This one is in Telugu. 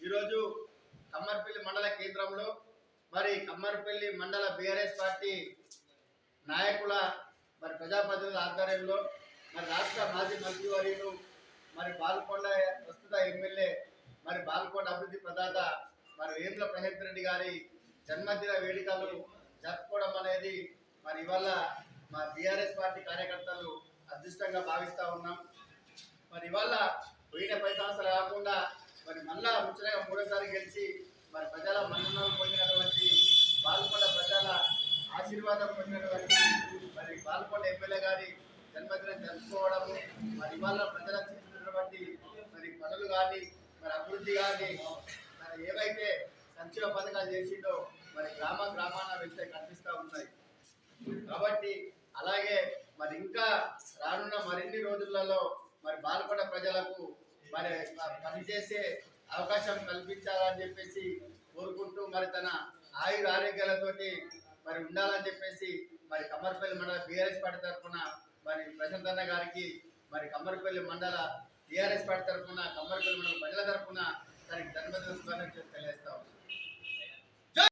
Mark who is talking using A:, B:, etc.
A: ఈరోజు కమ్మర్పల్లి మండల కేంద్రంలో మరి కమ్మర్పల్లి మండల బీఆర్ఎస్ పార్టీ నాయకుల మరి ప్రజాప్రతినిధుల ఆధ్వర్యంలో మరి రాష్ట్ర మాజీ మరి బాల్కొండ ప్రస్తుత ఎమ్మెల్యే మరి బాల్కొండ అభివృద్ధి ప్రదాత మరి వేముల ప్రహేత్ రెడ్డి గారి జన్మదిన వేడుకలు జరుపుకోవడం అనేది మరి ఇవాళ మా బీఆర్ఎస్ పార్టీ కార్యకర్తలు అదృష్టంగా భావిస్తూ ఉన్నాం. మరి ఇవాళ పోయిన పది సంవత్సరాలు కాకుండా మరి మళ్ళా ముచ్చటగా మూడోసారి గెలిచి మరి ప్రజల మన్ననలు పొందినటువంటి బాల్కొండ ప్రజల ఆశీర్వాదం పొందినటువంటి మరి బాల్కొండ ఎమ్మెల్యే గారి జన్మదినం జరుపుకోవడము మరి ఇవాళ ప్రజల చేస్తున్నటువంటి మరి పనులు కానీ మరి అభివృద్ధి కానీ మరి ఏవైతే సంక్షేమ పథకాలు చేసిండో మరి గ్రామ గ్రామాన వెళ్తే కనిపిస్తూ ఉన్నాయి. కాబట్టి అలాగే మరి ఇంకా రానున్న మరిన్ని రోజులలో మరి బాలకొండ ప్రజలకు మరి పనిచేసే అవకాశం కల్పించాలని చెప్పేసి కోరుకుంటూ మరి తన ఆయుర ఆరోగ్యాలతోటి మరి ఉండాలని చెప్పేసి మరి కమ్మర్పల్లి మండల బీఆర్ఎస్ పార్టీ తరఫున మరి ప్రశాంత్ అన్న గారికి మరి కమ్మర్పల్లి మండల టీఆర్ఎస్ పార్టీ తరఫున కమ్మర్పల్లి మండల ప్రజల తరఫున దానికి ధన్యవాదాలు తెలియజేస్తా ఉన్నాం.